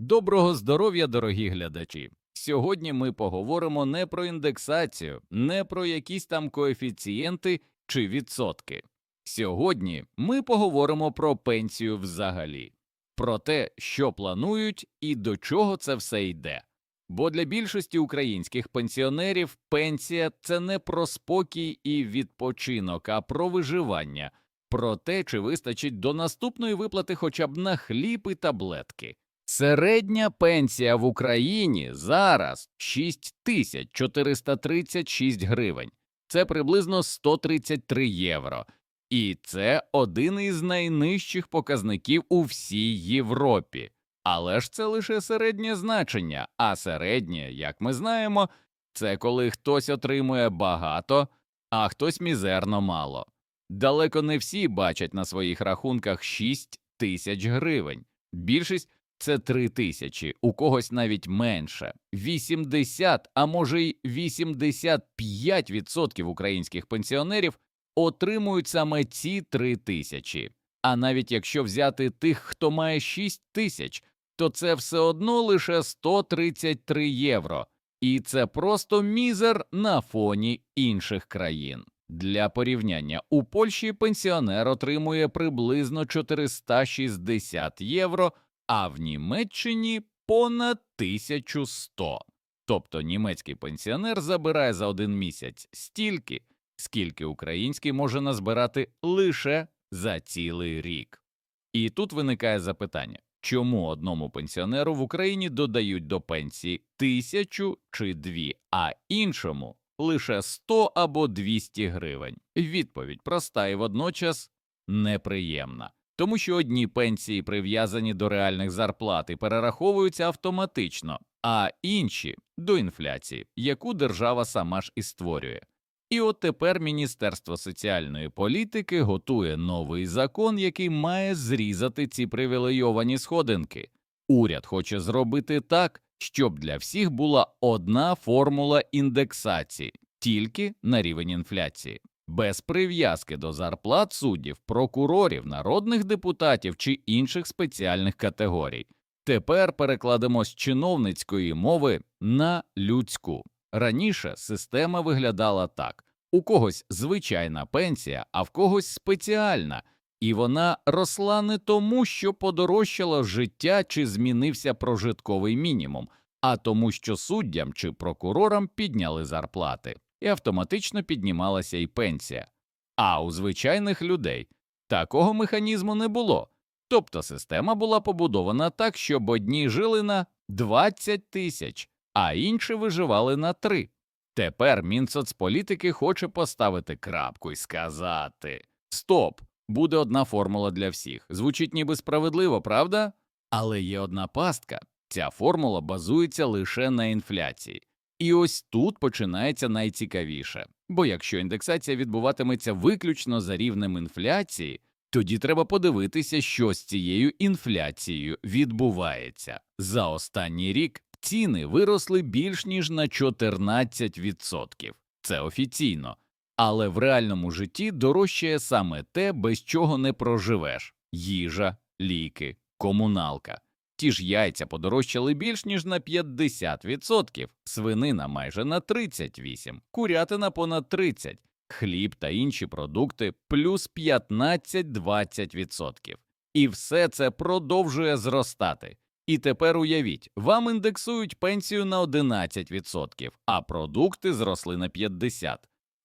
Доброго здоров'я, дорогі глядачі! Сьогодні ми поговоримо не про індексацію, не про якісь там коефіцієнти чи відсотки. Сьогодні ми поговоримо про пенсію взагалі, про те, що планують і до чого це все йде. Бо для більшості українських пенсіонерів пенсія це не про спокій і відпочинок, а про виживання, про те, чи вистачить до наступної виплати хоча б на хліб і таблетки. Середня пенсія в Україні зараз 6436 гривень. Це приблизно 133 євро. І це один із найнижчих показників у всій Європі. Але ж це лише середнє значення, а середнє, як ми знаємо, це коли хтось отримує багато, а хтось мізерно мало. Далеко не всі бачать на своїх рахунках 6 тисяч гривень. Більшість це 3 тисячі, у когось навіть менше. 80, а може й 85% українських пенсіонерів отримують саме ці 3 тисячі. А навіть якщо взяти тих, хто має 6 тисяч, то це все одно лише 133 євро. І це просто мізер на фоні інших країн. Для порівняння у Польщі пенсіонер отримує приблизно 460 євро, а в Німеччині понад 1100. Тобто німецький пенсіонер забирає за один місяць стільки, скільки український може назбирати лише за цілий рік. І тут виникає запитання, чому одному пенсіонеру в Україні додають до пенсії тисячу чи дві, а іншому лише 100 або 200 гривень. Відповідь проста і водночас неприємна. Тому що одні пенсії прив'язані до реальних зарплат і перераховуються автоматично, а інші до інфляції, яку держава сама ж і створює. І от тепер Міністерство соціальної політики готує новий закон, який має зрізати ці привілейовані сходинки. Уряд хоче зробити так, щоб для всіх була одна формула індексації, тільки на рівень інфляції, без прив'язки до зарплат суддів, прокурорів, народних депутатів чи інших спеціальних категорій. Тепер перекладемо з чиновницької мови на людську. Раніше система виглядала так: у когось звичайна пенсія, а в когось спеціальна, і вона росла не тому, що подорожчало життя чи змінився прожитковий мінімум, а тому, що суддям чи прокурорам підняли зарплати, і автоматично піднімалася і пенсія. А у звичайних людей такого механізму не було. Тобто система була побудована так, щоб одні жили на 20 тисяч, а інші виживали на 3. Тепер Мінсоцполітики хоче поставити крапку і сказати Стоп, буде одна формула для всіх. Звучить ніби справедливо, правда? Але є одна пастка. Ця формула базується лише на інфляції. І ось тут починається найцікавіше. Бо якщо індексація відбуватиметься виключно за рівнем інфляції, тоді треба подивитися, що з цією інфляцією відбувається. За останній рік ціни виросли більш ніж на 14%. Це офіційно. Але в реальному житті дорожчає саме те, без чого не проживеш їжа, ліки, комуналка. Ті ж яйця подорожчали більш ніж на 50%, свинина майже на 38%, курятина понад 30%, хліб та інші продукти плюс 15-20%. І все це продовжує зростати. І тепер уявіть, вам індексують пенсію на 11%, а продукти зросли на 50%.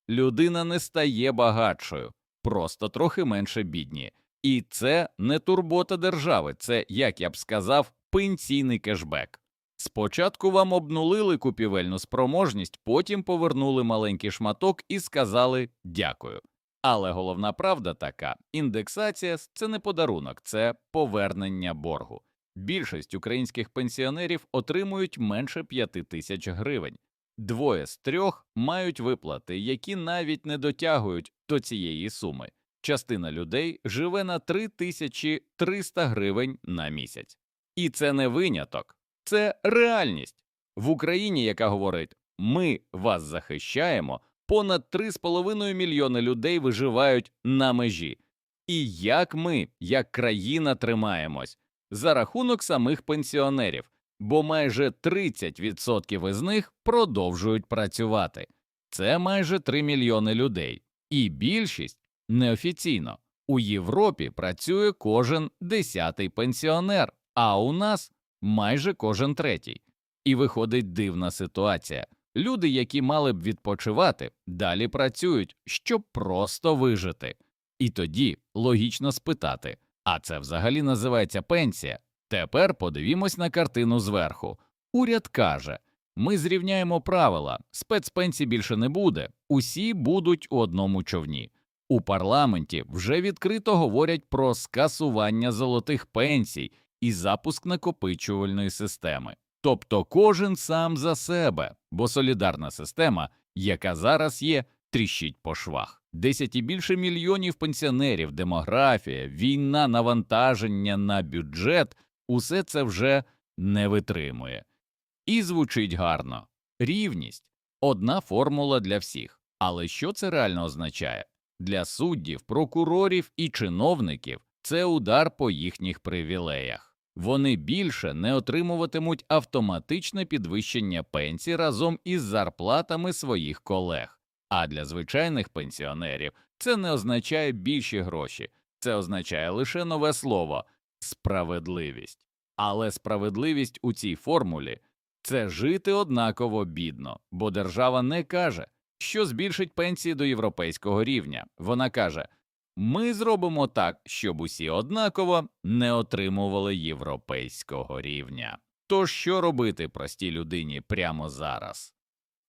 Людина не стає багатшою, просто трохи менше бідні. І це не турбота держави, це, як я б сказав, пенсійний кешбек. Спочатку вам обнулили купівельну спроможність, потім повернули маленький шматок і сказали дякую. Але головна правда така: індексація це не подарунок, це повернення боргу. Більшість українських пенсіонерів отримують менше 5 тисяч гривень. Двоє з трьох мають виплати, які навіть не дотягують до цієї суми. Частина людей живе на 3300 гривень на місяць. І це не виняток, це реальність. В Україні, яка говорить ми вас захищаємо, понад 3,5 мільйони людей виживають на межі. І як ми, як країна, тримаємось? за рахунок самих пенсіонерів, бо майже 30% із них продовжують працювати. Це майже 3 мільйони людей, і більшість неофіційно. У Європі працює кожен десятий пенсіонер, а у нас майже кожен третій. І виходить дивна ситуація. Люди, які мали б відпочивати, далі працюють, щоб просто вижити. І тоді логічно спитати а це взагалі називається пенсія? Тепер подивімось на картину зверху. Уряд каже ми зрівняємо правила, спецпенсій більше не буде, усі будуть у одному човні. У парламенті вже відкрито говорять про скасування золотих пенсій і запуск накопичувальної системи. Тобто кожен сам за себе, бо солідарна система, яка зараз є, тріщить по швах. Десять і більше мільйонів пенсіонерів, демографія, війна, навантаження на бюджет усе це вже не витримує. І звучить гарно рівність одна формула для всіх. Але що це реально означає? Для суддів, прокурорів і чиновників це удар по їхніх привілеях. Вони більше не отримуватимуть автоматичне підвищення пенсій разом із зарплатами своїх колег. А для звичайних пенсіонерів це не означає більші гроші, це означає лише нове слово справедливість. Але справедливість у цій формулі це жити однаково бідно, бо держава не каже, що збільшить пенсії до європейського рівня. Вона каже ми зробимо так, щоб усі однаково не отримували європейського рівня. Тож що робити простій людині прямо зараз?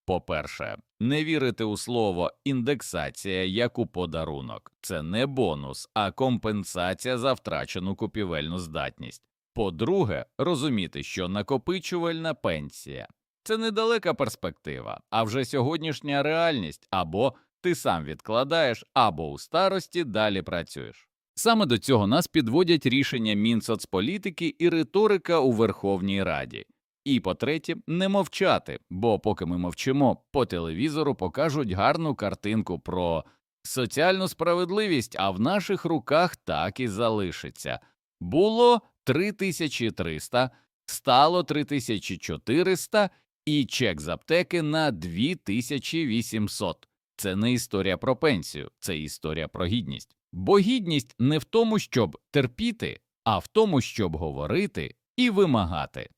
По-перше, не вірити у слово індексація як у подарунок це не бонус, а компенсація за втрачену купівельну здатність. По-друге, розуміти, що накопичувальна пенсія це недалека перспектива, а вже сьогоднішня реальність або ти сам відкладаєш, або у старості далі працюєш. Саме до цього нас підводять рішення Мінсоцполітики і риторика у Верховній Раді. І по третє, не мовчати, бо поки ми мовчимо, по телевізору покажуть гарну картинку про соціальну справедливість, а в наших руках так і залишиться. Було 3300, стало 3400 і чек з аптеки на 2800. Це не історія про пенсію, це історія про гідність. Бо гідність не в тому, щоб терпіти, а в тому, щоб говорити і вимагати.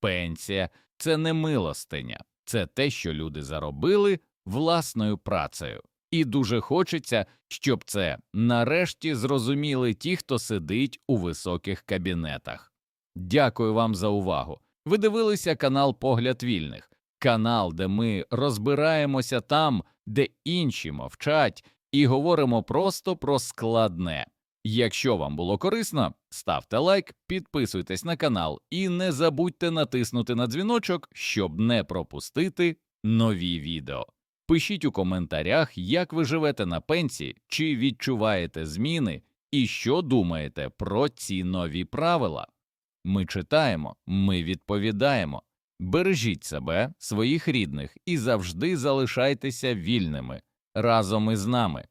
Пенсія це не милостиня, це те, що люди заробили власною працею. І дуже хочеться, щоб це нарешті зрозуміли ті, хто сидить у високих кабінетах. Дякую вам за увагу. Ви дивилися канал Погляд вільних, канал, де ми розбираємося там, де інші мовчать, і говоримо просто про складне. Якщо вам було корисно, ставте лайк, підписуйтесь на канал і не забудьте натиснути на дзвіночок, щоб не пропустити нові відео. Пишіть у коментарях, як ви живете на пенсії, чи відчуваєте зміни, і що думаєте про ці нові правила. Ми читаємо, ми відповідаємо. Бережіть себе, своїх рідних і завжди залишайтеся вільними разом із нами.